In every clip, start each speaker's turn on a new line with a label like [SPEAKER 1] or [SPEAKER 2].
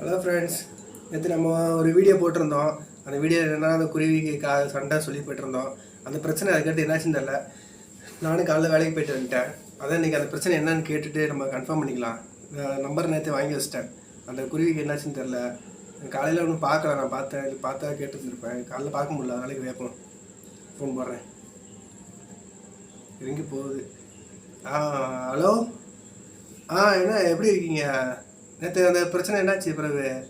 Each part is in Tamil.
[SPEAKER 1] ஹலோ ஃப்ரெண்ட்ஸ் நேற்று நம்ம ஒரு வீடியோ போட்டிருந்தோம். அந்த வீடியோ என்னென்னா அந்த குருவிக்கு கா சண்டை சொல்லி போயிட்டுருந்தோம் அந்த பிரச்சனை அதுக்கடுத்து என்னாச்சுன்னு தெரில நானும் காலைல வேலைக்கு போயிட்டு வந்துட்டேன். அதான் இன்றைக்கி அந்த பிரச்சனை என்னன்னு கேட்டுட்டு நம்ம கன்ஃபார்ம் பண்ணிக்கலாம். நம்பர் நேற்று வாங்கி வச்சிட்டேன். அந்த குருவிக்கு என்னாச்சுன்னு தெரில காலையில் ஒன்றும் பார்க்கல. நான் பார்த்தேன். இது பார்த்தா கேட்டுருந்துருப்பேன். காலைல பார்க்க முடியல. அதனால வேப்போம். ஃபோன் போடுறேன். இறங்கி போகுது. ஆ ஹலோ ஆ என்ன எப்படி இருக்கீங்க? நேற்று அந்த பிரச்சனை என்னாச்சு பிறகு?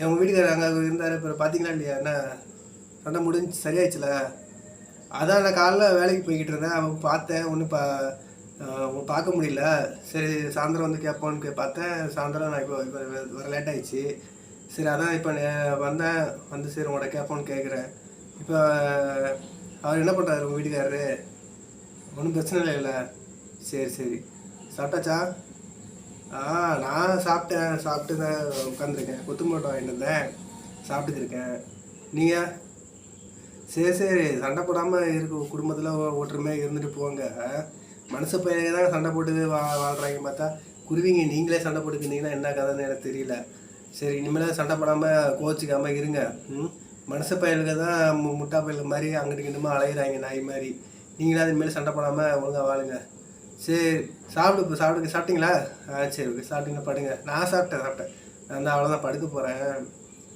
[SPEAKER 1] உங்கள் வீட்டுக்காரர் அங்கே இருந்தார் பிறகு பார்த்தீங்களா இல்லையா? என்ன சண்டை முடிஞ்சு சரியாயிடுச்சுல? அதான் நான் காலைல வேலைக்கு போய்கிட்டு இருந்தேன். அவன் பார்த்தேன். ஒன்றும் பா பார்க்க முடியல. சரி சாயந்தரம் வந்து கேட்போன்னு கே- பார்த்தேன். சாயந்தரம் நான் இப்போ இப்போ வர லேட் ஆயிடுச்சு. சரி அதான் இப்போ நே- வந்தேன். வந்து சரி உங்கள்கிட்ட கேட்போன்னு கேட்குறேன். இப்போ அவர் என்ன பண்ணுறாரு உங்கள் வீட்டுக்காரரு? ஒன்றும் பிரச்சனை இல்லைல்ல? சரி சரி. சாப்பிட்டாச்சா? ஆ நான் சாப்பிட்டேன் சாப்பிட்டு தான் உட்காந்துருக்கேன் கொத்து மோட்டை வாங்கிட்டு இருந்தேன் சாப்பிட்டுட்டு இருக்கேன் நீங்கள் சரி சரி. சண்டை போடாமல் இருக்க. குடும்பத்தில் ஒற்றுமையாக இருந்துட்டு போங்க. மனசு பையனே தான் சண்டை போட்டு வா வாழ்கிறாங்க பார்த்தா. குருவிங்க நீங்களே சண்டை போட்டுக்கிட்டீங்கன்னா என்ன கதைன்னு எனக்கு தெரியல. சரி இனிமேல் சண்டை போடாமல் கோச்சிக்காமல் இருங்க. ம்? மனசு பயலுக்கு தான் மு- முட்டா பயலுக்கு மாதிரி அங்கிட்டு கிட்டமாக அலையிறாங்க நாய் மாதிரி. நீங்களாம் இனிமேல் சண்டை போடாமல் ஒழுங்காக வாழுங்க. சரி சாப்பிடு இப்போ சாப்பிடுங்க சாப்பிட்டீங்களா? ஆ சரி ஓகே சாப்பிட்டீங்களா படுங்க. நான் சாப்பிட்டேன் சாப்பிட்டேன். நான் தான் அவ்வளோதான் படுக்க போகிறேன்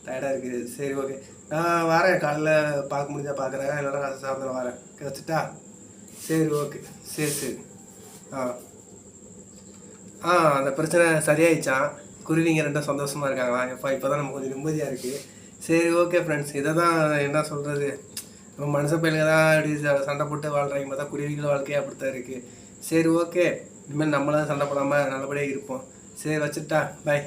[SPEAKER 1] டயர்டாக இருக்குது சரி ஓகே நான் வரேன் காலைல பார்க்க முடிஞ்சா பார்க்குறேன். இல்லைன்னா நான் சாயந்தரம் வரேன். கிடச்சிட்டா சரி ஓகே சரி சரி. ஆ. ஆ அந்த பிரச்சனை சரியாயிடுச்சான் குருவிங்க ரெண்டும் சந்தோஷமாக இருக்காங்களா எப்பா இப்போ தான் நமக்கு கொஞ்சம் நிம்மதியாக இருக்குது சரி ஓகே ஃப்ரெண்ட்ஸ் இதை தான் என்ன சொல்கிறது மனுஷ பயிலுங்க தான் இப்படி சண்டை போட்டு வாழ்கிறாங்க பார்த்தா குருவிகள் வாழ்க்கையே அப்படித்தான் இருக்குது சரி ஓகே இனிமேல் நம்மளாம் சண்டை போடாமல் நல்லபடியாக இருப்போம். சரி வச்சுட்டா. பாய்